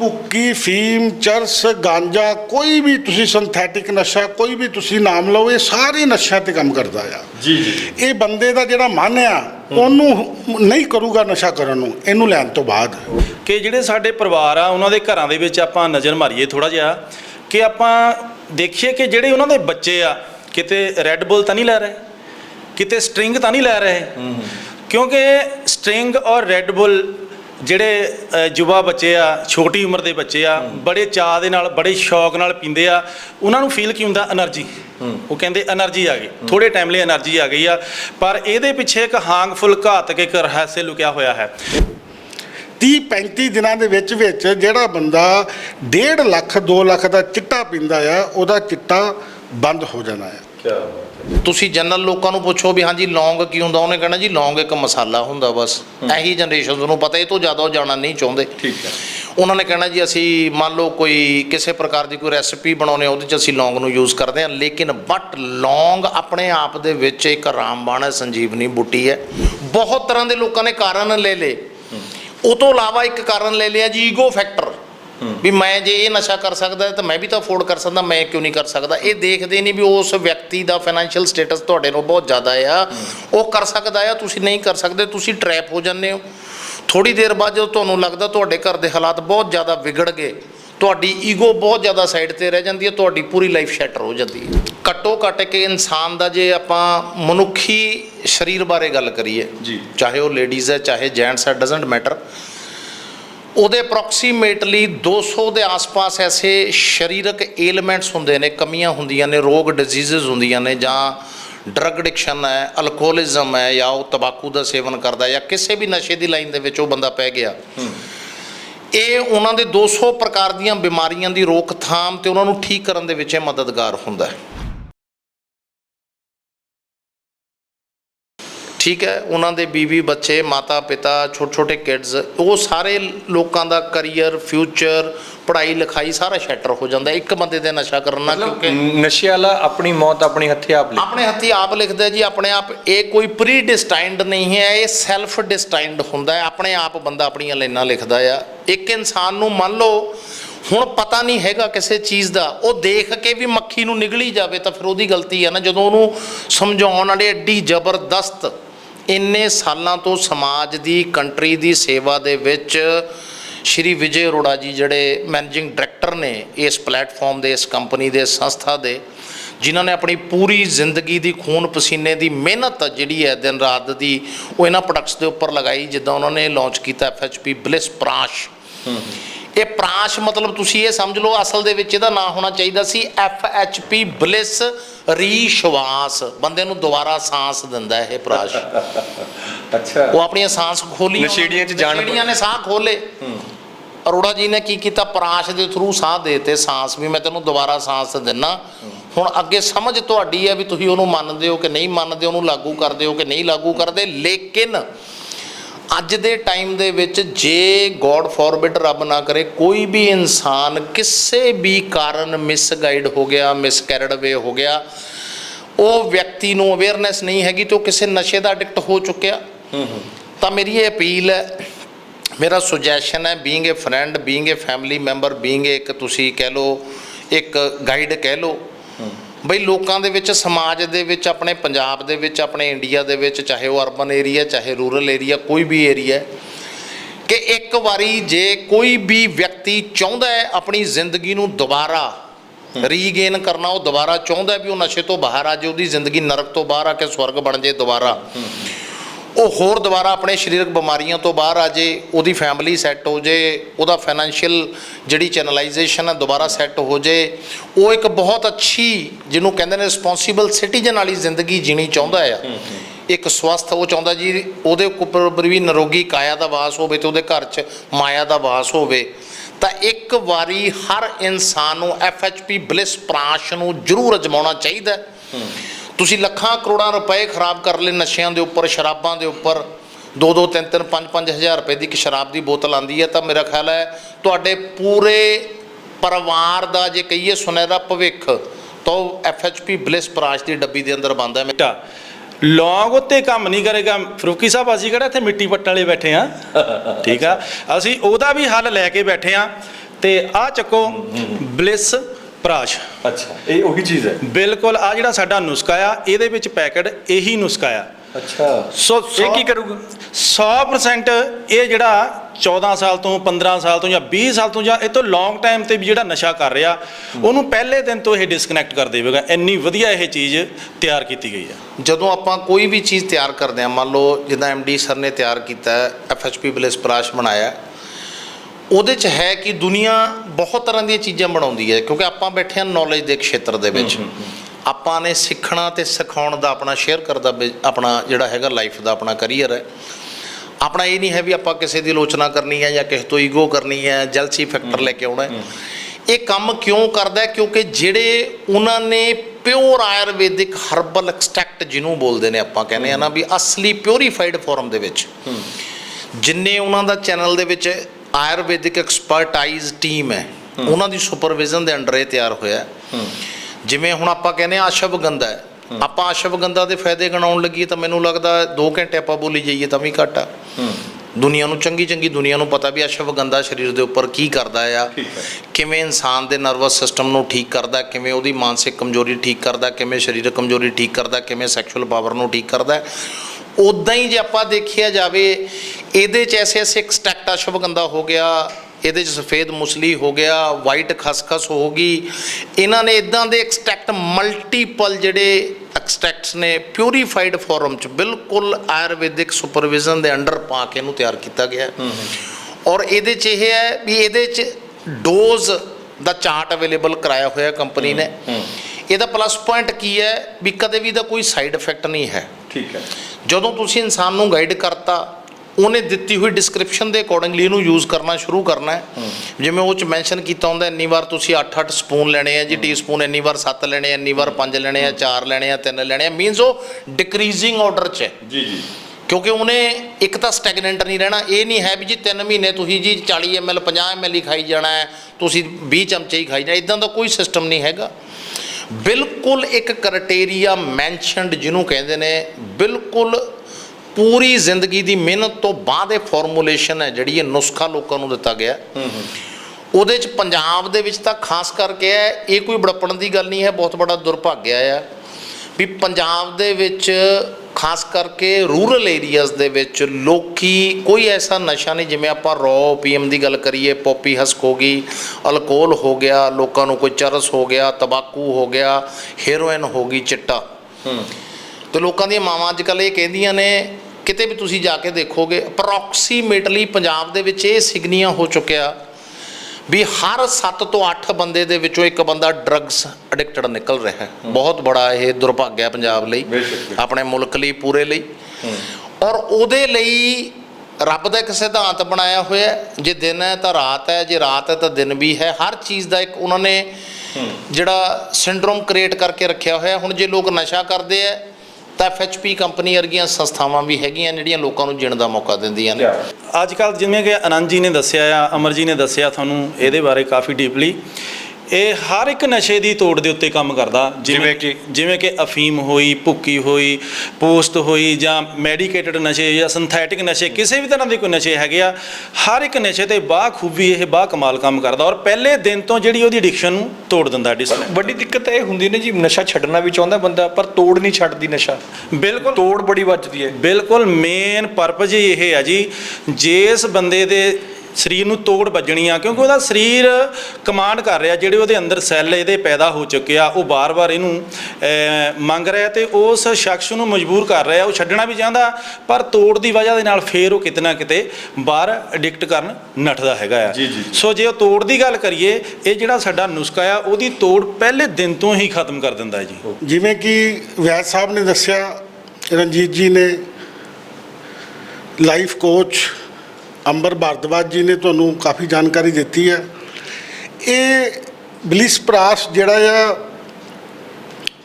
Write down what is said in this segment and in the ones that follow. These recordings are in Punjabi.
ਭੁੱਕੀ ਫੀਮ ਚਰਸ ਗਾਂਜਾ ਕੋਈ ਵੀ ਤੁਸੀਂ ਸਿੰਥੈਟਿਕ ਨਸ਼ਾ ਕੋਈ ਵੀ ਤੁਸੀਂ ਨਾਮ ਲਓ ਇਹ ਸਾਰੇ ਨਸ਼ਿਆਂ ਤੇ ਕੰਮ ਕਰਦਾ ਆ। ਜੀ ਜੀ ਇਹ ਬੰਦੇ ਦਾ ਜਿਹੜਾ ਮਨ ਆ ਉਹਨੂੰ ਨਹੀਂ ਕਰੂਗਾ ਨਸ਼ਾ ਕਰਨ ਨੂੰ ਇਹਨੂੰ ਲੈਣ ਤੋਂ ਬਾਅਦ। ਕਿ ਜਿਹੜੇ ਸਾਡੇ ਪਰਿਵਾਰ ਆ ਉਹਨਾਂ ਦੇ ਘਰਾਂ ਦੇ ਵਿੱਚ ਆਪਾਂ ਨਜ਼ਰ ਮਾਰੀਏ ਥੋੜਾ ਜਿਹਾ ਕਿ ਆਪਾਂ ਦੇਖੀਏ ਕਿ ਜਿਹੜੇ ਉਹਨਾਂ ਦੇ ਬੱਚੇ ਆ ਕਿਤੇ ਰੈੱਡ ਬੁੱਲ ਤਾਂ ਨਹੀਂ ਲੈ ਰਹੇ ਕਿਤੇ ਸਟ੍ਰਿੰਗ ਤਾਂ ਨਹੀਂ ਲੈ ਰਹੇ। ਕਿਉਂਕਿ ਸਟ੍ਰਿੰਗ ਔਰ ਰੈੱਡ ਬੁੱਲ ਜਿਹੜੇ ਯੁਵਾ ਬੱਚੇ ਆ ਛੋਟੀ ਉਮਰ ਦੇ ਬੱਚੇ ਆ ਬੜੇ ਚਾਹ ਦੇ ਨਾਲ ਬੜੇ ਸ਼ੌਕ ਨਾਲ ਪੀਂਦੇ ਆ ਉਹਨਾਂ ਨੂੰ ਫੀਲ ਕੀ ਹੁੰਦਾ? એનર્ਜੀ ਉਹ ਕਹਿੰਦੇ એનર્ਜੀ ਆ ਗਈ। ਥੋੜੇ ਟਾਈਮ ਲਈ એનર્ਜੀ ਆ ਗਈ ਆ। ਪਰ ਇਹਦੇ ਪਿੱਛੇ ਇੱਕ ਹਾਂਗਫੁਲ ਘਾਤਕ ਇੱਕ ਰਹੱਸ ਲੁਕਿਆ ਹੋਇਆ ਹੈ। 30 35 ਦਿਨਾਂ ਦੇ ਵਿੱਚ ਵਿੱਚ ਜਿਹੜਾ ਬੰਦਾ 1.5 ਲੱਖ 2 ਲੱਖ ਦਾ ਚਿੱਟਾ ਪੀਂਦਾ ਆ ਉਹਦਾ ਚਿੱਟਾ ਬੰਦ ਹੋ ਜਾਣਾ ਆ। ਕੀ ਤੁਸੀਂ ਜਨਰਲ ਲੋਕਾਂ ਨੂੰ ਪੁੱਛੋ ਵੀ ਹਾਂਜੀ ਲੌਂਗ ਕੀ ਹੁੰਦਾ? ਉਹਨੇ ਕਹਿਣਾ ਜੀ ਲੌਂਗ ਇੱਕ ਮਸਾਲਾ ਹੁੰਦਾ ਬਸ। ਇਹੀ ਜਨਰੇਸ਼ਨ ਨੂੰ ਪਤਾ ਇਹ ਤੋਂ ਜ਼ਿਆਦਾ ਉਹ ਜਾਣਨਾ ਨਹੀਂ ਚਾਹੁੰਦੇ। ਠੀਕ ਹੈ। ਉਹਨਾਂ ਨੇ ਕਹਿਣਾ ਜੀ ਅਸੀਂ ਮੰਨ ਲਓ ਕੋਈ ਕਿਸੇ ਪ੍ਰਕਾਰ ਦੀ ਕੋਈ ਰੈਸਪੀ ਬਣਾਉਨੇ ਉਹਦੇ ਚ ਅਸੀਂ ਲੌਂਗ ਨੂੰ ਯੂਜ਼ ਕਰਦੇ ਹਾਂ ਲੇਕਿਨ ਬਟ ਲੌਂਗ ਆਪਣੇ ਆਪ ਦੇ ਵਿੱਚ ਇੱਕ ਰਾਮਬਾਣ ਹੈ ਸੰਜੀਵਨੀ ਬੂਟੀ ਹੈ। ਬਹੁਤ ਤਰ੍ਹਾਂ ਦੇ ਲੋਕਾਂ ਨੇ ਕਾਰਨ ਲੈ ਲਏ। ਉਹ ਤੋਂ ਇਲਾਵਾ ਇੱਕ ਕਾਰਨ ਲੈ ਲਿਆ ਜੀ ਈਗੋ ਫੈਕਟਰ ਵੀ ਮੈਂ ਜੇ ਇਹ ਨਸ਼ਾ ਕਰ ਸਕਦਾ ਤਾਂ ਮੈਂ ਵੀ ਤਾਂ ਅਫੋਰਡ ਕਰ ਸਕਦਾ ਮੈਂ ਕਿਉਂ ਨਹੀਂ ਕਰ ਸਕਦਾ? ਇਹ ਦੇਖਦੇ ਨਹੀਂ ਵੀ ਉਸ ਵਿਅਕਤੀ ਦਾ ਫਾਈਨੈਂਸ਼ੀਅਲ ਸਟੇਟਸ ਤੁਹਾਡੇ ਨਾਲੋਂ ਬਹੁਤ ਜ਼ਿਆਦਾ ਆ। ਉਹ ਕਰ ਸਕਦਾ ਆ ਤੁਸੀਂ ਨਹੀਂ ਕਰ ਸਕਦੇ ਤੁਸੀਂ ਟਰੈਪ ਹੋ ਜਾਂਦੇ ਹੋ। ਥੋੜੀ ਦੇਰ ਬਾਅਦ ਜਦੋਂ ਤੁਹਾਨੂੰ ਲੱਗਦਾ ਤੁਹਾਡੇ ਘਰ ਦੇ ਹਾਲਾਤ ਬਹੁਤ ਜ਼ਿਆਦਾ ਵਿਗੜ ਗਏ ਤੁਹਾਡੀ ਈਗੋ ਬਹੁਤ ਜ਼ਿਆਦਾ ਸਾਈਡ ਤੇ ਰਹਿ ਜਾਂਦੀ ਹੈ ਤੁਹਾਡੀ ਪੂਰੀ ਲਾਈਫ ਸ਼ੈਟਰ ਹੋ ਜਾਂਦੀ ਹੈ। ਘੱਟੋ ਘੱਟ ਕਿ ਇਨਸਾਨ ਦਾ ਜੇ ਆਪਾਂ ਮਨੁੱਖੀ ਸਰੀਰ ਬਾਰੇ ਗੱਲ ਕਰੀਏ ਜੀ। ਚਾਹੇ ਉਹ ਲੇਡੀਜ਼ ਹੈ ਚਾਹੇ ਜੈਂਟਸ ਹੈ ਡਸਨਟ ਮੈਟਰ ਉਹਦੇ ਅਪਰੋਕਸੀਮੇਟਲੀ 200 ਦੇ ਆਸ-ਪਾਸ ਐਸੇ ਸਰੀਰਕ ਏਲੀਮੈਂਟਸ ਹੁੰਦੇ ਨੇ ਕਮੀਆਂ ਹੁੰਦੀਆਂ ਨੇ ਰੋਗ ਡਿਜ਼ੀਜ਼ਸ ਹੁੰਦੀਆਂ ਨੇ ਜਾਂ ਡਰਗ ਐਡਿਕਸ਼ਨ ਹੈ ਅਲਕੋਹਲਿਜ਼ਮ ਹੈ ਜਾਂ ਉਹ ਤੰਬਾਕੂ ਦਾ ਸੇਵਨ ਕਰਦਾ ਜਾਂ ਕਿਸੇ ਵੀ ਨਸ਼ੇ ਦੀ ਲਾਈਨ ਦੇ ਵਿੱਚ ਉਹ ਬੰਦਾ ਪੈ ਗਿਆ। ਇਹ ਉਹਨਾਂ ਦੇ 200 ਪ੍ਰਕਾਰ ਦੀਆਂ ਬਿਮਾਰੀਆਂ ਦੀ ਰੋਕਥਾਮ ਤੇ ਉਹਨਾਂ ਨੂੰ ਠੀਕ ਕਰਨ ਦੇ ਵਿੱਚ ਇਹ ਮਦਦਗਾਰ ਹੁੰਦਾ ਹੈ। ਠੀਕ ਹੈ ਉਹਨਾਂ ਦੇ ਬੀਵੀ ਬੱਚੇ ਮਾਤਾ ਪਿਤਾ ਛੋਟੇ ਛੋਟੇ ਕਿਡਸ ਉਹ ਸਾਰੇ ਲੋਕਾਂ ਦਾ ਕੈਰੀਅਰ ਫਿਊਚਰ ਪੜ੍ਹਾਈ ਲਿਖਾਈ ਸਾਰਾ ਸ਼ੈਟਰ ਹੋ ਜਾਂਦਾ ਇੱਕ ਬੰਦੇ ਦੇ ਨਸ਼ਾ ਕਰਨ ਨਾਲ ਕਿਉਂਕਿ ਨਸ਼ੇ ਵਾਲਾ ਆਪਣੀ ਮੌਤ ਆਪਣੀ ਹੱਥੇ ਆਪ ਲਿਖ ਆਪਣੇ ਹੱਥੀ ਆਪ ਲਿਖਦਾ ਜੀ ਆਪਣੇ ਆਪ ਇਹ ਕੋਈ ਪ੍ਰੀ ਡਿਸਟਾਈਨਡ ਨਹੀਂ ਹੈ ਇਹ ਸੈਲਫ ਡਿਸਟਾਈਨਡ ਹੁੰਦਾ ਹੈ। ਆਪਣੇ ਆਪ ਬੰਦਾ ਆਪਣੀਆਂ ਲਾਈਨਾਂ ਲਿਖਦਾ ਆ। ਇੱਕ ਇਨਸਾਨ ਨੂੰ ਮੰਨ ਲਓ ਹੁਣ ਪਤਾ ਨਹੀਂ ਹੈਗਾ ਕਿਸੇ ਚੀਜ਼ ਦਾ ਉਹ ਦੇਖ ਕੇ ਵੀ ਮੱਖੀ ਨੂੰ ਨਿਗਲੀ ਜਾਵੇ ਤਾਂ ਫਿਰ ਉਹਦੀ ਗਲਤੀ ਹੈ ਨਾ। ਜਦੋਂ ਉਹਨੂੰ ਸਮਝਾਉਣ ਵਾਲੇ ਐਡੀ ਜ਼ਬਰਦਸਤ ਇੰਨੇ ਸਾਲਾਂ ਤੋਂ ਸਮਾਜ ਦੀ, ਕੰਟਰੀ ਦੀ ਸੇਵਾ ਦੇ ਵਿੱਚ ਸ਼੍ਰੀ ਵਿਜੇ ਅਰੋੜਾ ਜੀ ਜਿਹੜੇ ਮੈਨੇਜਿੰਗ ਡਾਇਰੈਕਟਰ ਨੇ ਇਸ ਪਲੇਟਫਾਰਮ ਦੇ, ਇਸ ਕੰਪਨੀ ਦੇ ਸੰਸਥਾ ਦੇ, ਜਿਨ੍ਹਾਂ ਨੇ ਆਪਣੀ ਪੂਰੀ ਜ਼ਿੰਦਗੀ ਦੀ ਖੂਨ ਪਸੀਨੇ ਦੀ ਮਿਹਨਤ ਜਿਹੜੀ ਹੈ, ਦਿਨ ਰਾਤ ਦੀ, ਉਹ ਇਹਨਾਂ ਪ੍ਰੋਡਕਟਸ ਦੇ ਉੱਪਰ ਲਗਾਈ, ਜਿੱਦਾਂ ਉਹਨਾਂ ਨੇ ਲਾਂਚ ਕੀਤਾ ਐਫਐਚਪੀ ਬਲਿਸ ਪ੍ਰਾਸ਼ ਇਹ ਪ੍ਰਾਸ਼ ਮਤਲਬ ਤੁਸੀਂ ਇਹ ਸਮਝ ਲਓ ਅਸਲ ਦੇ ਵਿੱਚ ਇਹਦਾ ਨਾਮ ਹੋਣਾ ਚਾਹੀਦਾ ਸੀ ਐਫਐਚਪੀ ਬਲਿਸ ਰੀਸ਼ਵਾਸ। ਬੰਦੇ ਨੂੰ ਦੁਬਾਰਾ ਸਾਹ ਦਿੰਦਾ ਇਹ ਪ੍ਰਾਸ਼। ਅੱਛਾ। ਉਹ ਆਪਣੀਆਂ ਸਾਹ ਖੋਲੀਆਂ ਨਸ਼ੇੜੀਆਂ 'ਚ ਜਾਣ ਨਸ਼ੇੜੀਆਂ ਨੇ ਸਾਹ ਖੋਲੇ। ਅਰੋੜਾ ਜੀ ਨੇ ਕੀ ਕੀਤਾ? ਪ੍ਰਾਸ਼ ਦੇ ਥਰੂ ਸਾਹ ਦੇਤੇ ਸਾਹ ਵੀ। ਮੈਂ ਤੈਨੂੰ ਦੁਬਾਰਾ ਸਾਹ ਦਿੰਨਾ। ਹੁਣ ਅੱਗੇ ਸਮਝ ਤੁਹਾਡੀ ਹੈ ਵੀ ਤੁਸੀਂ ਉਹਨੂੰ ਮੰਨਦੇ ਹੋ ਕਿ ਨਹੀਂ ਮੰਨਦੇ ਉਹਨੂੰ ਲਾਗੂ ਕਰਦੇ ਹੋ ਕਿ ਨਹੀਂ ਲਾਗੂ ਕਰਦੇ। ਲੇਕਿਨ ਅੱਜ ਦੇ ਟਾਈਮ ਦੇ ਵਿੱਚ ਜੇ ਗੋਡ ਫੋਰਬਿਡ ਰੱਬ ਨਾ ਕਰੇ ਕੋਈ ਵੀ ਇਨਸਾਨ ਕਿਸੇ ਵੀ ਕਾਰਨ ਮਿਸਗਾਈਡ ਹੋ ਗਿਆ ਮਿਸਕੈਰਡ ਵੇ ਹੋ ਗਿਆ ਉਹ ਵਿਅਕਤੀ ਨੂੰ ਅਵੇਅਰਨੈਸ ਨਹੀਂ ਹੈਗੀ ਤੇ ਉਹ ਕਿਸੇ ਨਸ਼ੇ ਦਾ ਐਡਿਕਟ ਹੋ ਚੁੱਕਿਆ। ਤਾਂ ਮੇਰੀ ਇਹ ਅਪੀਲ ਹੈ ਮੇਰਾ ਸੁਜੈਸ਼ਨ ਹੈ being a friend being a family member being ਇੱਕ ਤੁਸੀਂ ਕਹਿ ਲਓ ਇੱਕ ਗਾਈਡ ਕਹਿ ਲਓ ਬਈ ਲੋਕਾਂ ਦੇ ਵਿੱਚ, ਸਮਾਜ ਦੇ ਵਿੱਚ, ਆਪਣੇ ਪੰਜਾਬ ਦੇ ਵਿੱਚ, ਆਪਣੇ ਇੰਡੀਆ ਦੇ ਵਿੱਚ, ਚਾਹੇ ਉਹ ਅਰਬਨ ਏਰੀਆ, ਚਾਹੇ ਰੂਰਲ ਏਰੀਆ, ਕੋਈ ਵੀ ਏਰੀਆ ਕਿ ਇੱਕ ਵਾਰੀ ਜੇ ਕੋਈ ਵੀ ਵਿਅਕਤੀ ਚਾਹੁੰਦਾ ਹੈ ਆਪਣੀ ਜ਼ਿੰਦਗੀ ਨੂੰ ਦੁਬਾਰਾ ਰੀਗੇਨ ਕਰਨਾ, ਉਹ ਦੁਬਾਰਾ ਚਾਹੁੰਦਾ ਵੀ ਉਹ ਨਸ਼ੇ ਤੋਂ ਬਾਹਰ ਆ ਜੇ ਉਹਦੀ ਜ਼ਿੰਦਗੀ ਨਰਕ ਤੋਂ ਬਾਹਰ ਆ ਕੇ ਸਵਰਗ ਬਣ ਜੇ ਦੁਬਾਰਾ ਉਹ ਹੋਰ ਦੁਬਾਰਾ ਆਪਣੇ ਸਰੀਰਕ ਬਿਮਾਰੀਆਂ ਤੋਂ ਬਾਹਰ ਆ ਜੇ ਉਹਦੀ ਫੈਮਿਲੀ ਸੈੱਟ ਹੋ ਜੇ ਉਹਦਾ ਫਾਈਨੈਂਸ਼ੀਅਲ ਜਿਹੜੀ ਚੈਨਲਾਈਜੇਸ਼ਨ ਹੈ ਦੁਬਾਰਾ ਸੈੱਟ ਹੋ ਜੇ ਉਹ ਇੱਕ ਬਹੁਤ ਅੱਛੀ ਜਿਹਨੂੰ ਕਹਿੰਦੇ ਨੇ ਰਿਸਪੌਂਸੀਬਲ ਸਿਟੀਜ਼ਨ ਵਾਲੀ ਜ਼ਿੰਦਗੀ ਜੀਣੀ ਚਾਹੁੰਦਾ ਆ। ਇੱਕ ਸਵਸਥ ਉਹ ਚਾਹੁੰਦਾ ਜੀ ਉਹਦੇ ਉੱਪਰ ਵੀ ਨਿਰੋਗੀ ਕਾਇਆ ਦਾ ਵਾਸ ਹੋਵੇ ਤੇ ਉਹਦੇ ਘਰ 'ਚ ਮਾਇਆ ਦਾ ਵਾਸ ਹੋਵੇ। ਤਾਂ ਇੱਕ ਵਾਰੀ ਹਰ ਇਨਸਾਨ ਨੂੰ ਐਫਐਚਪੀ ਬਲਿਸ ਪ੍ਰਾਸ਼ ਨੂੰ ਜ਼ਰੂਰ ਅਜਮਾਉਣਾ ਚਾਹੀਦਾ। ਹੈ। ਤੁਸੀਂ ਲੱਖਾਂ ਕਰੋੜਾਂ ਰੁਪਏ ਖਰਾਬ ਕਰ ਲਏ ਨਸ਼ਿਆਂ ਦੇ ਉੱਪਰ, ਸ਼ਰਾਬਾਂ ਦੇ ਉੱਪਰ। 2 2 3 3 5 5 ਹਜ਼ਾਰ ਰੁਪਏ ਦੀ ਇੱਕ ਸ਼ਰਾਬ ਦੀ ਬੋਤਲ ਆਂਦੀ ਹੈ ਤਾਂ ਮੇਰਾ ਖਿਆਲ ਹੈ ਤੁਹਾਡੇ ਪੂਰੇ ਪਰਿਵਾਰ ਦਾ ਜੇ ਕਹੀਏ ਸੁਨਹਿਰਾ ਭਵਿੱਖ, ਤਾਂ ਐਫਐਚਪੀ ਬਲਿਸ ਪ੍ਰਾਸ਼ ਦੀ ਡੱਬੀ ਦੇ ਅੰਦਰ ਬੰਦ ਮਿੱਟਾ ਲੌਂਗ ਉੱਤੇ ਕੰਮ ਨਹੀਂ ਕਰੇਗਾ। ਫਰੂਕੀ ਸਾਹਿਬ, ਅਸੀਂ ਕਿਹੜਾ ਇੱਥੇ ਮਿੱਟੀ ਪੱਟਣ ਵਾਲੇ ਬੈਠੇ ਆ ਠੀਕ ਆ? ਅਸੀਂ ਉਹਦਾ ਵੀ ਹੱਲ ਲੈ ਕੇ ਬੈਠੇ ਆ ਤੇ ਆ ਚੱਕੋ, ਬਲਿਸ ਪ੍ਰਾਸ਼ ਅੱਛਾ ਇਹ ਉਹੀ ਚੀਜ਼ ਹੈ। ਬਿਲਕੁਲ ਆ ਜਿਹੜਾ ਸਾਡਾ ਨੁਸਖਾ ਆ ਇਹਦੇ ਵਿੱਚ ਪੈਕਟ ਇਹੀ ਨੁਸਖਾ ਆ। ਅੱਛਾ। ਸੋ ਇਹ ਕੀ ਕਰੂਗਾ? 100% ਇਹ ਜਿਹੜਾ 14 ਸਾਲ ਤੋਂ 15 ਸਾਲ ਤੋਂ ਜਾਂ 20 ਸਾਲ ਤੋਂ ਜਾਂ ਇਹ ਤੋਂ ਲੌਂਗ ਟਾਈਮ ਤੇ ਵੀ ਜਿਹੜਾ ਨਸ਼ਾ ਕਰ ਰਿਹਾ ਉਹਨੂੰ ਪਹਿਲੇ ਦਿਨ ਤੋਂ ਇਹ ਡਿਸਕਨੈਕਟ ਕਰ ਦੇਵੇਗਾ। ਇੰਨੀ ਵਧੀਆ ਇਹ ਚੀਜ਼ ਤਿਆਰ ਕੀਤੀ ਗਈ ਹੈ ਜਦੋਂ ਆਪਾਂ ਕੋਈ ਵੀ ਚੀਜ਼ ਤਿਆਰ ਕਰਦੇ ਹਾਂ ਮੰਨ ਲਓ ਜਿੱਦਾਂ ਐਮਡੀ ਸਰ ਨੇ ਤਿਆਰ ਕੀਤਾ ਐਫਐਚਪੀ ਬਲਿਸ ਪ੍ਰਾਸ਼ ਬਣਾਇਆ ਉਹਦੇ ਚ ਹੈ ਕਿ ਦੁਨੀਆ ਬਹੁਤ ਤਰ੍ਹਾਂ ਦੀਆਂ ਚੀਜ਼ਾਂ ਬਣਾਉਂਦੀ ਹੈ ਕਿਉਂਕਿ ਆਪਾਂ ਬੈਠੇ ਹਾਂ ਨੌਲੇਜ ਦੇ ਖੇਤਰ ਦੇ ਵਿੱਚ। ਆਪਾਂ ਨੇ ਸਿੱਖਣਾ ਤੇ ਸਿਖਾਉਣ ਦਾ ਆਪਣਾ ਸ਼ੇਅਰ ਕਰਦਾ ਆਪਣਾ ਜਿਹੜਾ ਹੈਗਾ ਲਾਈਫ ਦਾ ਆਪਣਾ ਕਰੀਅਰ ਹੈ। ਆਪਣਾ ਇਹ ਨਹੀਂ ਹੈ ਵੀ ਆਪਾਂ ਕਿਸੇ ਦੀ ਆਲੋਚਨਾ ਕਰਨੀ ਹੈ ਜਾਂ ਕਿਸੇ ਤੋਂ ਈਗੋ ਕਰਨੀ ਹੈ ਜੈਲਸੀ ਫੈਕਟਰ ਲੈ ਕੇ ਆਉਣਾ ਹੈ। ਇਹ ਕੰਮ ਕਿਉਂ ਕਰਦਾ? ਕਿਉਂਕਿ ਜਿਹੜੇ ਉਹਨਾਂ ਨੇ ਪਿਓਰ ਆਯੁਰਵੈਦਿਕ ਹਰਬਲ ਐਕਸਟ੍ਰੈਕਟ ਜਿਹਨੂੰ ਬੋਲਦੇ ਨੇ ਆਪਾਂ ਕਹਿੰਦੇ ਆ ਨਾ ਵੀ ਅਸਲੀ ਪਿਉਰੀਫਾਈਡ ਫਾਰਮ ਦੇ ਵਿੱਚ। ਜਿੰਨੇ ਉਹਨਾਂ ਦਾ ਚੈਨਲ ਦੇ ਵਿੱਚ ਆਯੁਰਵੈਦਿਕ ਐਕਸਪਰਟਾਈਜ਼ ਟੀਮ ਹੈ। ਉਹਨਾਂ ਦੀ ਸੁਪਰਵਿਜ਼ਨ ਦੇ ਅੰਡਰ ਇਹ ਤਿਆਰ ਹੋਇਆ। ਜਿਵੇਂ ਹੁਣ ਆਪਾਂ ਕਹਿੰਦੇ ਆ ਅਸ਼ਵਗੰਧਾ ਹੈ। ਆਪਾਂ ਅਸ਼ਵਗੰਧਾ ਦੇ ਫਾਇਦੇ ਗਣਾਉਣ ਲੱਗੀਏ ਤਾਂ ਮੈਨੂੰ ਲੱਗਦਾ 2 ਘੰਟੇ ਆਪਾਂ ਬੋਲੀ ਜਾਈਏ ਤਾਂ ਵੀ ਘੱਟ ਆ। ਦੁਨੀਆ ਨੂੰ ਚੰਗੀ ਚੰਗੀ ਦੁਨੀਆ ਨੂੰ ਪਤਾ ਵੀ ਅਸ਼ਵਗੰਧਾ ਸਰੀਰ ਦੇ ਉੱਪਰ ਕੀ ਕਰਦਾ ਆ। ਕਿਵੇਂ ਇਨਸਾਨ ਦੇ ਨਰਵਸ ਸਿਸਟਮ ਨੂੰ ਠੀਕ ਕਰਦਾ ਕਿਵੇਂ ਉਹਦੀ ਮਾਨਸਿਕ ਕਮਜ਼ੋਰੀ ਠੀਕ ਕਰਦਾ ਕਿਵੇਂ ਸਰੀਰਕ ਕਮਜ਼ੋਰੀ ਠੀਕ ਕਰਦਾ ਕਿਵੇਂ ਸੈਕਸ਼ੂਅਲ ਪਾਵਰ ਨੂੰ ਠੀਕ ਕਰਦਾ ਉਦਾਂ ਹੀ ਜੇ ਆਪਾਂ ਦੇਖਿਆ ਜਾਵੇ ਇਹਦੇ ਚ ਐਸੇ ਐਸੇ ਐਕਸਟ੍ਰੈਕਟ ਅਸ਼ਵਗੰਧਾ ਹੋ ਗਿਆ ਇਹਦੇ ਚ ਸਫੇਦ ਮੁਸਲੀ ਹੋ ਗਿਆ ਵਾਈਟ ਖਸਖਸ ਹੋ ਗਈ ਇਹਨਾਂ ਨੇ ਇਦਾਂ ਦੇ ਐਕਸਟ੍ਰੈਕਟ ਮਲਟੀਪਲ ਜਿਹੜੇ ਐਕਸਟ੍ਰੈਕਟਸ ਨੇ ਪਿਉਰੀਫਾਈਡ ਫਾਰਮ ਚ ਬਿਲਕੁਲ ਆਯੁਰਵੈਦਿਕ ਸੁਪਰਵਿਜ਼ਨ ਦੇ ਅੰਡਰ ਪਾ ਕੇ ਇਹਨੂੰ ਤਿਆਰ ਕੀਤਾ ਗਿਆ। ਹੈ। ਔਰ ਇਹਦੇ ਚ ਇਹ ਹੈ ਵੀ ਇਹਦੇ ਚ ਡੋਜ਼ ਦਾ ਚਾਰਟ ਅਵੇਲੇਬਲ ਕਰਾਇਆ ਹੋਇਆ ਕੰਪਨੀ ਨੇ। ਇਹਦਾ ਪਲੱਸ ਪੁਆਇੰਟ ਕੀ ਹੈ ਵੀ ਕਦੇ ਵੀ ਦਾ ਕੋਈ ਸਾਈਡ ਇਫੈਕਟ ਨਹੀਂ ਹੈ। ਠੀਕ ਹੈ। ਜਦੋਂ ਤੁਸੀਂ ਇਨਸਾਨ ਨੂੰ ਗਾਈਡ ਕਰਤਾ ਉਹਨੇ ਦਿੱਤੀ ਹੋਈ ਡਿਸਕ੍ਰਿਪਸ਼ਨ ਦੇ ਅਕੋਰਡਿੰਗਲੀ ਇਹਨੂੰ ਯੂਜ਼ ਕਰਨਾ ਸ਼ੁਰੂ ਕਰਨਾ ਹੈ। ਜਿਵੇਂ ਉਹ ਚ ਮੈਂਸ਼ਨ ਕੀਤਾ ਹੁੰਦਾ ਇੰਨੀ ਵਾਰ ਤੁਸੀਂ 8-8 ਸਪੂਨ ਲੈਣੇ ਆ ਜੀ ਟੀਸਪੂਨ ਇੰਨੀ ਵਾਰ 7 ਲੈਣੇ ਆ ਇੰਨੀ ਵਾਰ 5 ਲੈਣੇ ਆ 4 ਲੈਣੇ ਆ 3 ਲੈਣੇ ਆ ਮੀਨਸ ਉਹ ਡਿਕਰੀਜ਼ਿੰਗ ਆਰਡਰ 'ਚ ਹੈ। ਜੀ ਜੀ। ਕਿਉਂਕਿ ਉਹਨੇ ਇੱਕ ਤਾਂ ਸਟੈਗਨੈਂਟ ਨਹੀਂ ਰਹਿਣਾ ਇਹ ਨਹੀਂ ਹੈ ਵੀ ਜੀ 3 ਮਹੀਨੇ ਤੁਸੀਂ ਜੀ 40 ml 50 ml ਹੀ ਖਾਈ ਜਾਣਾ ਹੈ ਤੁਸੀਂ 20 ਚਮਚੇ ਹੀ ਖਾਈ ਜਾਣਾ ਇਦਾਂ ਦਾ ਕੋਈ ਸਿਸਟਮ ਨਹੀਂ ਹੈਗਾ। ਬਿਲਕੁਲ ਇੱਕ ਕ੍ਰਾਈਟੇਰੀਆ ਮੈਂਸ਼ਨਡ ਜਿਹਨੂੰ ਕਹਿੰਦੇ ਨੇ ਬਿਲਕੁਲ ਪੂਰੀ ਜ਼ਿੰਦਗੀ ਦੀ ਮਿਹਨਤ ਤੋਂ ਬਾਅਦ ਇਹ ਫਾਰਮੂਲੇਸ਼ਨ ਹੈ ਜਿਹੜੀ ਇਹ ਨੁਸਖਾ ਲੋਕਾਂ ਨੂੰ ਦਿੱਤਾ ਗਿਆ। ਉਹਦੇ ਚ ਪੰਜਾਬ ਦੇ ਵਿੱਚ ਤਾਂ ਖਾਸ ਕਰਕੇ ਹੈ ਇਹ ਕੋਈ ਬੜਪਣ ਦੀ ਗੱਲ ਨਹੀਂ ਹੈ ਬਹੁਤ ਬੜਾ ਦੁਰਭਾਗਿਆ ਆ। ਵੀ ਪੰਜਾਬ ਦੇ ਵਿੱਚ ਖਾਸ ਕਰਕੇ ਰੂਰਲ ਏਰੀਆਜ਼ ਦੇ ਵਿੱਚ ਲੋਕੀ ਕੋਈ ਐਸਾ ਨਸ਼ਾ ਨਹੀਂ ਜਿਵੇਂ ਆਪਾਂ ਰੌ ਪੀਐਮ ਦੀ ਗੱਲ ਕਰੀਏ ਪੋਪੀ ਹਸਕ ਹੋ ਗਈ ਅਲਕੋਹਲ ਹੋ ਗਿਆ ਲੋਕਾਂ ਨੂੰ ਕੋਈ ਚਰਸ ਹੋ ਗਿਆ ਤਬਾਕੂ ਹੋ ਗਿਆ ਹੈਰੋਇਨ ਹੋ ਗਈ ਚਿੱਟਾ। ਤੇ ਲੋਕਾਂ ਦੀਆਂ ਮਾਵਾਂ ਅੱਜ ਕੱਲ੍ਹ ਇਹ ਕਹਿੰਦੀਆਂ ਨੇ ਕਿਤੇ ਵੀ ਤੁਸੀਂ ਜਾ ਕੇ ਦੇਖੋਗੇ ਅਪਰੋਕਸੀਮੇਟਲੀ ਪੰਜਾਬ ਦੇ ਵਿੱਚ ਇਹ ਸਿਗਨੀਆਂ ਹੋ ਚੁੱਕਿਆ। ਵੀ ਹਰ 7 ਤੋਂ 8 ਬੰਦੇ ਦੇ ਵਿੱਚੋਂ ਇੱਕ ਬੰਦਾ ਡਰੱਗਸ ਐਡਿਕਟਡ ਨਿਕਲ ਰਿਹਾ ਹੈ। ਬਹੁਤ ਬੜਾ ਇਹ ਦੁਰਭਾਗਿਆ ਪੰਜਾਬ ਲਈ। ਆਪਣੇ ਮੁਲਕ ਲਈ ਪੂਰੇ ਲਈ। ਔਰ ਉਹਦੇ ਲਈ ਰੱਬ ਦਾ ਇੱਕ ਸਿਧਾਂਤ ਬਣਾਇਆ ਹੋਇਆ ਹੈ ਜੇ ਦਿਨ ਹੈ ਤਾਂ ਰਾਤ ਹੈ ਜੇ ਰਾਤ ਹੈ ਤਾਂ ਦਿਨ ਵੀ ਹੈ। ਹਰ ਚੀਜ਼ ਦਾ ਇੱਕ ਉਹਨਾਂ ਨੇ ਜਿਹੜਾ ਸਿੰਡਰੋਮ ਕ੍ਰੀਏਟ ਕਰਕੇ ਰੱਖਿਆ ਹੋਇਆ ਹੁਣ ਜੇ ਲੋਕ ਨਸ਼ਾ ਕਰਦੇ ਆ ਤਾਂ ਐਫਐਚਪੀ ਕੰਪਨੀ ਵਰਗੀਆਂ ਸੰਸਥਾਵਾਂ ਵੀ ਹੈਗੀਆਂ ਜਿਹੜੀਆਂ ਲੋਕਾਂ ਨੂੰ ਜਿਣ ਦਾ ਮੌਕਾ ਦਿੰਦੀਆਂ ਨੇ। ਅੱਜ ਕੱਲ ਜਿਵੇਂ ਕਿ ਆਨੰਦ ਜੀ ਨੇ ਦੱਸਿਆ ਆ, ਅਮਰ ਜੀ ਨੇ ਦੱਸਿਆ ਤੁਹਾਨੂੰ ਇਹਦੇ ਬਾਰੇ ਕਾਫੀ ਡੀਪਲੀ ਇਹ ਹਰ ਇੱਕ ਨਸ਼ੇ ਦੀ ਤੋੜ ਦੇ ਉੱਤੇ ਕੰਮ ਕਰਦਾ ਜਿਵੇਂ ਕਿ? ਜਿਵੇਂ ਕਿ ਅਫੀਮ ਹੋਈ ਭੁੱਕੀ ਹੋਈ ਪੋਸਟ ਹੋਈ ਜਾਂ ਮੈਡੀਕੇਟਡ ਨਸ਼ੇ ਜਾਂ ਸਿੰਥੈਟਿਕ ਨਸ਼ੇ ਕਿਸੇ ਵੀ ਤਰ੍ਹਾਂ ਦੇ ਕੋਈ ਨਸ਼ੇ ਹੈਗੇ ਆ ਹਰ ਇੱਕ ਨਸ਼ੇ ਤੇ ਬਾਖੂਬੀ ਇਹ ਬਾ ਕਮਾਲ ਕੰਮ ਕਰਦਾ ਔਰ ਪਹਿਲੇ ਦਿਨ ਤੋਂ ਜਿਹੜੀ ਉਹਦੀ ਐਡਿਕਸ਼ਨ ਨੂੰ ਤੋੜ ਦਿੰਦਾ ਡਿਸਪਲਿਨ ਵੱਡੀ ਦਿੱਕਤ ਇਹ ਹੁੰਦੀ ਨੇ ਜੀ ਨਸ਼ਾ ਛੱਡਣਾ ਵੀ ਚਾਹੁੰਦਾ ਬੰਦਾ ਪਰ ਤੋੜ ਨਹੀਂ ਛੱਡਦੀ ਨਸ਼ਾ। ਬਿਲਕੁਲ। ਤੋੜ ਬੜੀ ਵੱਜਦੀ ਹੈ। ਬਿਲਕੁਲ ਮੇਨ ਪਰਪਸ ਇਹ ਹੈ ਜੀ ਜਿਸ ਬੰਦੇ ਦੇ ਸਰੀਰ ਨੂੰ ਤੋੜ ਵੱਜਣੀ ਆ ਕਿਉਂਕਿ ਉਹਦਾ ਸਰੀਰ ਕਮਾਂਡ ਕਰ ਰਿਹਾ ਜਿਹੜੇ ਉਹਦੇ ਅੰਦਰ ਸੈੱਲ ਇਹਦੇ ਪੈਦਾ ਹੋ ਚੁੱਕੇ ਆ ਉਹ ਬਾਰ-ਬਾਰ ਇਹਨੂੰ ਮੰਗ ਰਿਹਾ ਤੇ ਉਸ ਸ਼ਖਸ ਨੂੰ ਮਜਬੂਰ ਕਰ ਰਿਹਾ ਉਹ ਛੱਡਣਾ ਵੀ ਚਾਹੁੰਦਾ ਪਰ ਤੋੜ ਦੀ ਵਜ੍ਹਾ ਦੇ ਨਾਲ ਫੇਰ ਉਹ ਕਿਤੇ ਨਾ ਕਿਤੇ ਬਾਹਰ ਐਡਿਕਟ ਕਰਨ ਨੱਠਦਾ ਹੈਗਾ ਆ। ਸੋ ਜੇ ਉਹ ਤੋੜ ਦੀ ਗੱਲ ਕਰੀਏ ਇਹ ਜਿਹੜਾ ਸਾਡਾ ਨੁਸਖਾ ਆ ਉਹਦੀ ਤੋੜ ਪਹਿਲੇ ਦਿਨ ਤੋਂ ਹੀ ਖਤਮ ਕਰ ਦਿੰਦਾ ਹੈ ਜੀ ਜਿਵੇਂ ਕਿ ਵੈਦ ਸਾਹਿਬ ਨੇ ਦੱਸਿਆ ਰਣਜੀਤ ਜੀ ਨੇ ਲਾਈਫ ਕੋਚ ਅੰਬਰ ਭਾਰਦਵਾਜ ਜੀ ਨੇ ਤੁਹਾਨੂੰ ਕਾਫੀ ਜਾਣਕਾਰੀ ਦਿੱਤੀ ਹੈ। ਇਹ ਬਲਿਸ ਪ੍ਰਾਸ ਜਿਹੜਾ ਆ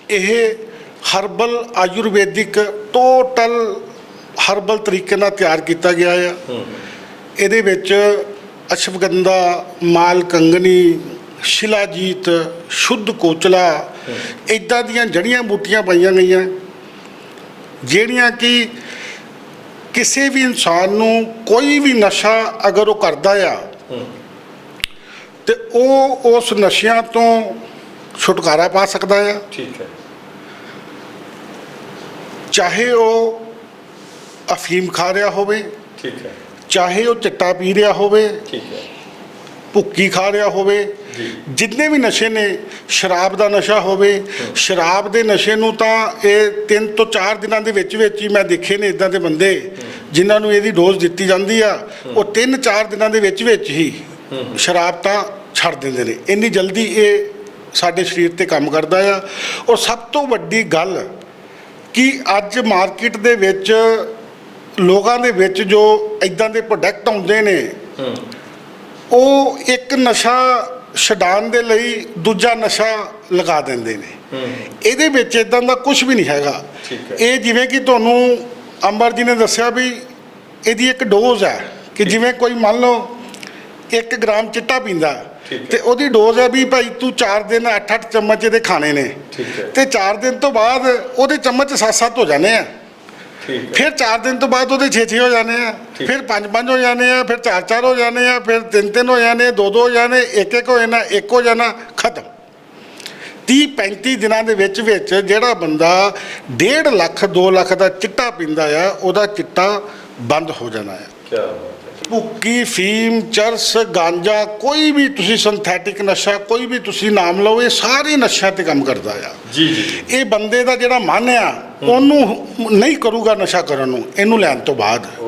ਇਹ ਹਰਬਲ ਆਯੁਰਵੈਦਿਕ ਟੋਟਲ ਹਰਬਲ ਤਰੀਕੇ ਨਾਲ ਤਿਆਰ ਕੀਤਾ ਗਿਆ ਆ। ਇਹਦੇ ਵਿੱਚ ਅਸ਼ਵਗੰਧਾ ਮਾਲ ਕੰਗਨੀ ਸ਼ਿਲਾਜੀਤ ਸ਼ੁੱਧ ਕੋਚਲਾ ਇਦਾਂ ਦੀਆਂ ਜੜੀਆਂ ਬੂਟੀਆਂ ਪਾਈਆਂ ਗਈਆਂ। ਜਿਹੜੀਆਂ ਕਿ ਕਿਸੇ ਵੀ ਇਨਸਾਨ ਨੂੰ ਕੋਈ ਵੀ ਨਸ਼ਾ ਅਗਰ ਉਹ ਕਰਦਾ ਆ ਤੇ ਉਹ ਉਸ ਨਸ਼ਿਆਂ ਤੋਂ ਛੁਟਕਾਰਾ ਪਾ ਸਕਦਾ ਆ। ਠੀਕ ਹੈ। ਚਾਹੇ ਉਹ ਅਫੀਮ ਖਾ ਰਿਹਾ ਹੋਵੇ ਠੀਕ ਹੈ। ਚਾਹੇ ਉਹ ਚਿੱਟਾ ਪੀ ਰਿਹਾ ਹੋਵੇ ਠੀਕ ਹੈ। ਭੁੱਕੀ ਖਾ ਰਿਹਾ ਹੋਵੇ ਜਿੰਨੇ ਵੀ ਨਸ਼ੇ ਨੇ ਸ਼ਰਾਬ ਦਾ ਨਸ਼ਾ ਹੋਵੇ ਸ਼ਰਾਬ ਦੇ ਨਸ਼ੇ ਨੂੰ ਤਾਂ ਇਹ 3 ਤੋਂ 4 ਦਿਨਾਂ ਦੇ ਵਿੱਚ ਵਿੱਚ ਹੀ ਮੈਂ ਦੇਖੇ ਨੇ ਇਦਾਂ ਦੇ ਬੰਦੇ ਜਿਨ੍ਹਾਂ ਨੂੰ ਇਹਦੀ ਡੋਜ਼ ਦਿੱਤੀ ਜਾਂਦੀ ਆ ਉਹ 3-4 ਦਿਨਾਂ ਦੇ ਵਿੱਚ ਵਿੱਚ ਹੀ ਸ਼ਰਾਬ ਤਾਂ ਛੱਡ ਦਿੰਦੇ ਨੇ। ਇੰਨੀ ਜਲਦੀ ਇਹ ਸਾਡੇ ਸਰੀਰ ਤੇ ਕੰਮ ਕਰਦਾ ਆ। ਔਰ ਸਭ ਤੋਂ ਵੱਡੀ ਗੱਲ ਕਿ ਅੱਜ ਮਾਰਕੀਟ ਦੇ ਵਿੱਚ ਲੋਕਾਂ ਦੇ ਵਿੱਚ ਜੋ ਇਦਾਂ ਦੇ ਪ੍ਰੋਡਕਟ ਆਉਂਦੇ ਨੇ ਉਹ ਇੱਕ ਨਸ਼ਾ ਛਡਾਉਣ ਦੇ ਲਈ ਦੂਜਾ ਨਸ਼ਾ ਲਗਾ ਦਿੰਦੇ ਨੇ ਇਹਦੇ ਵਿੱਚ ਇਦਾਂ ਦਾ ਕੁਝ ਵੀ ਨਹੀਂ ਹੈਗਾ। ਇਹ ਜਿਵੇਂ ਕਿ ਤੁਹਾਨੂੰ ਅੰਬਰ ਜੀ ਨੇ ਦੱਸਿਆ ਵੀ ਇਹਦੀ ਇੱਕ ਡੋਜ਼ ਹੈ ਕਿ ਜਿਵੇਂ ਕੋਈ ਮੰਨ ਲਓ 1 ਗ੍ਰਾਮ ਚਿੱਟਾ ਪੀਂਦਾ। ਤੇ ਉਹਦੀ ਡੋਜ਼ ਹੈ ਵੀ ਭਾਈ ਤੂੰ 4 ਦਿਨ 8-8 ਚਮਚ ਇਹਦੇ ਖਾਣੇ ਨੇ। ਤੇ 4 ਦਿਨ ਤੋਂ ਬਾਅਦ ਉਹਦੇ ਚਮਚ 7-7 ਹੋ ਜਾਣੇ ਆ ਫਿਰ 4 ਦਿਨ ਤੋਂ ਬਾਅਦ ਉਹਦੇ 6-6 ਹੋ ਜਾਣੇ ਆ। ਫਿਰ 5-5 ਹੋ ਜਾਣੇ ਆ ਫਿਰ 4-4 ਹੋ ਜਾਣੇ ਆ ਫਿਰ 3-3 ਹੋ ਜਾਣੇ 2-2 ਹੋ ਜਾਣੇ 1-1 ਹੋ ਜਾਣਾ 1 ਹੋ ਜਾਣਾ ਖਤਮ। 30-35 ਦਿਨਾਂ ਦੇ ਵਿੱਚ ਵਿੱਚ ਜਿਹੜਾ ਬੰਦਾ 1.5 ਲੱਖ 2 ਲੱਖ ਦਾ ਚਿੱਟਾ ਪੀਂਦਾ ਆ ਉਹਦਾ ਚਿੱਟਾ ਬੰਦ ਹੋ ਜਾਣਾ ਆ। ਕੀ ਭੁੱਕੀ ਫੀਮ ਚਰਸ ਗਾਂਜਾ ਕੋਈ ਵੀ ਤੁਸੀਂ ਸਿੰਥੈਟਿਕ ਨਸ਼ਾ ਕੋਈ ਵੀ ਤੁਸੀਂ ਨਾਮ ਲਓ ਇਹ ਸਾਰੇ ਨਸ਼ਿਆਂ ਤੇ ਕੰਮ ਕਰਦਾ ਆ। ਜੀ ਜੀ। ਇਹ ਬੰਦੇ ਦਾ ਜਿਹੜਾ ਮਨ ਆ ਉਹਨੂੰ ਨਹੀਂ ਕਰੂਗਾ ਨਸ਼ਾ ਕਰਨ ਨੂੰ ਇਹਨੂੰ ਲੈਣ ਤੋਂ ਬਾਅਦ।